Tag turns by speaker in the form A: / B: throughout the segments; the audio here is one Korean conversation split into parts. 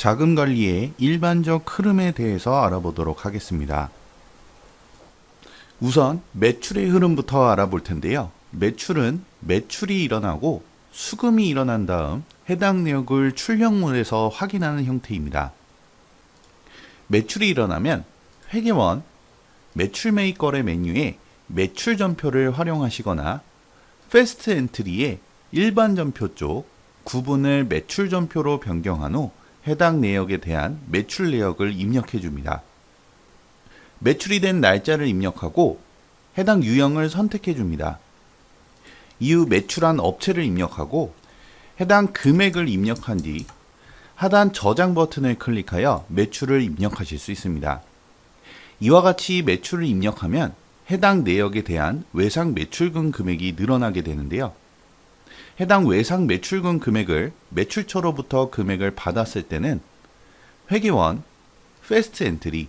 A: 자금 관리의 일반적 흐름에 대해서 알아보도록 하겠습니다. 우선 매출의 흐름부터 알아볼 텐데요. 매출은 매출이 일어나고 수금이 일어난 다음 해당 내역을 출력물에서 확인하는 형태입니다. 매출이 일어나면 회계원 매출 매입 거래 메뉴에 매출 전표를 활용하시거나 패스트 엔트리에 일반 전표 쪽 구분을 매출 전표로 변경한 후 해당 내역에 대한 매출 내역을 입력해 줍니다. 매출이 된 날짜를 입력하고 해당 유형을 선택해 줍니다. 이후 매출한 업체를 입력하고 해당 금액을 입력한 뒤 하단 저장 버튼을 클릭하여 매출을 입력하실 수 있습니다. 이와 같이 매출을 입력하면 해당 내역에 대한 외상 매출금 금액이 늘어나게 되는데요. 해당 외상 매출금 금액을 매출처로부터 금액을 받았을 때는 회계원, 패스트 엔트리,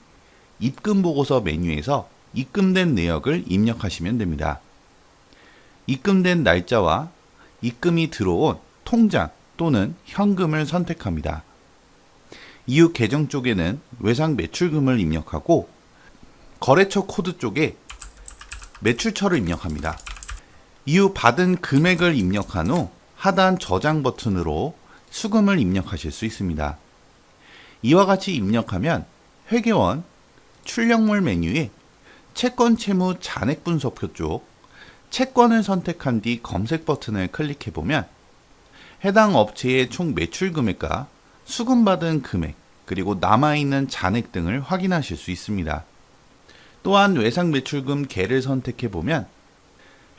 A: 입금 보고서 메뉴에서 입금된 내역을 입력하시면 됩니다. 입금된 날짜와 입금이 들어온 통장 또는 현금을 선택합니다. 이후 계정 쪽에는 외상 매출금을 입력하고 거래처 코드 쪽에 매출처를 입력합니다. 이후 받은 금액을 입력한 후 하단 저장 버튼으로 수금을 입력하실 수 있습니다. 이와 같이 입력하면 회계원 출력물 메뉴에 채권 채무 잔액 분석표 쪽 채권을 선택한 뒤 검색 버튼을 클릭해 보면 해당 업체의 총 매출 금액과 수금받은 금액 그리고 남아있는 잔액 등을 확인하실 수 있습니다. 또한 외상 매출금 개를 선택해 보면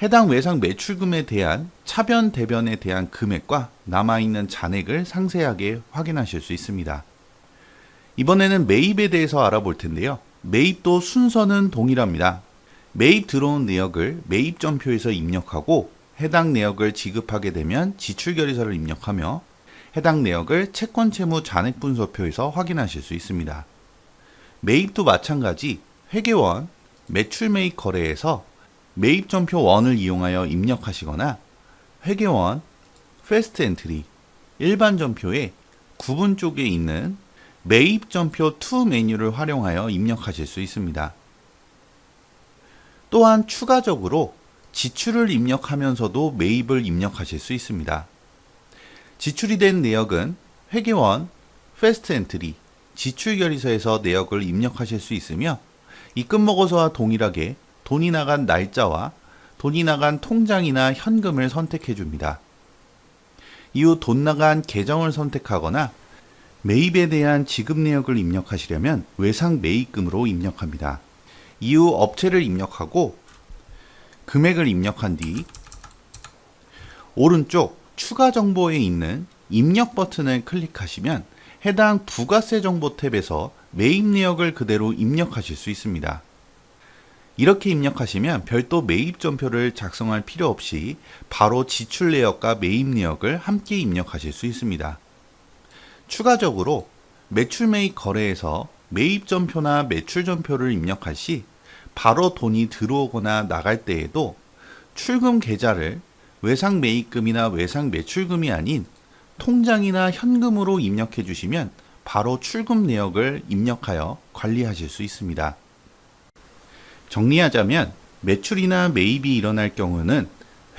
A: 해당 외상 매출금에 대한 차변 대변에 대한 금액과 남아있는 잔액을 상세하게 확인하실 수 있습니다. 이번에는 매입에 대해서 알아볼 텐데요. 매입도 순서는 동일합니다. 매입 들어온 내역을 매입 전표에서 입력하고 해당 내역을 지급하게 되면 지출 결의서를 입력하며 해당 내역을 채권 채무 잔액 분서표에서 확인하실 수 있습니다. 매입도 마찬가지 회계원 매출 매입 거래에서 매입 전표 1을 이용하여 입력하시거나 회계원 패스트 엔트리 일반 전표에 구분 쪽에 있는 매입 전표 2 메뉴를 활용하여 입력하실 수 있습니다. 또한 추가적으로 지출을 입력하면서도 매입을 입력하실 수 있습니다. 지출이 된 내역은 회계원, 패스트 엔트리, 지출 결의서에서 내역을 입력하실 수 있으며 입금 보고서와 동일하게 돈이 나간 날짜와 돈이 나간 통장이나 현금을 선택해 줍니다. 이후 돈 나간 계정을 선택하거나 매입에 대한 지급 내역을 입력하시려면 외상 매입금으로 입력합니다. 이후 업체를 입력하고 금액을 입력한 뒤 오른쪽 추가 정보에 있는 입력 버튼을 클릭하시면 해당 부가세 정보 탭에서 매입 내역을 그대로 입력하실 수 있습니다. 이렇게 입력하시면 별도 매입 전표를 작성할 필요 없이 바로 지출 내역과 매입 내역을 함께 입력하실 수 있습니다. 추가적으로 매출 매입 거래에서 매입 전표나 매출 전표를 입력할 시 바로 돈이 들어오거나 나갈 때에도 출금 계좌를 외상 매입금이나 외상 매출금이 아닌 통장이나 현금으로 입력해 주시면 바로 출금 내역을 입력하여 관리하실 수 있습니다. 정리하자면 매출이나 매입이 일어날 경우는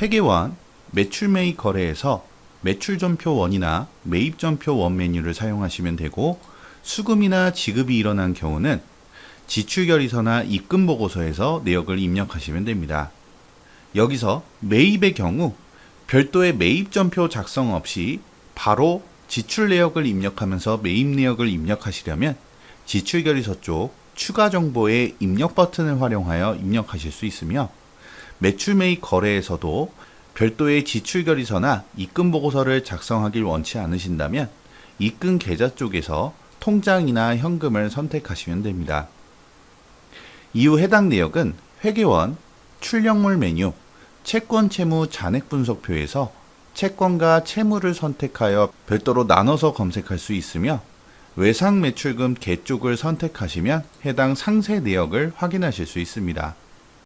A: 회계원 매출 매입 거래에서 매출 전표 원이나 매입 전표 원 메뉴를 사용하시면 되고 수금이나 지급이 일어난 경우는 지출 결의서나 입금 보고서에서 내역을 입력하시면 됩니다. 여기서 매입의 경우 별도의 매입 전표 작성 없이 바로 지출 내역을 입력하면서 매입 내역을 입력하시려면 지출 결의서 쪽 추가 정보의 입력 버튼을 활용하여 입력하실 수 있으며 매출 매입 거래에서도 별도의 지출 결의서나 입금 보고서를 작성하길 원치 않으신다면 입금 계좌 쪽에서 통장이나 현금을 선택하시면 됩니다. 이후 해당 내역은 회계원, 출력물 메뉴, 채권 채무 잔액 분석표에서 채권과 채무를 선택하여 별도로 나눠서 검색할 수 있으며 외상 매출금 개 쪽을 선택하시면 해당 상세 내역을 확인하실 수 있습니다.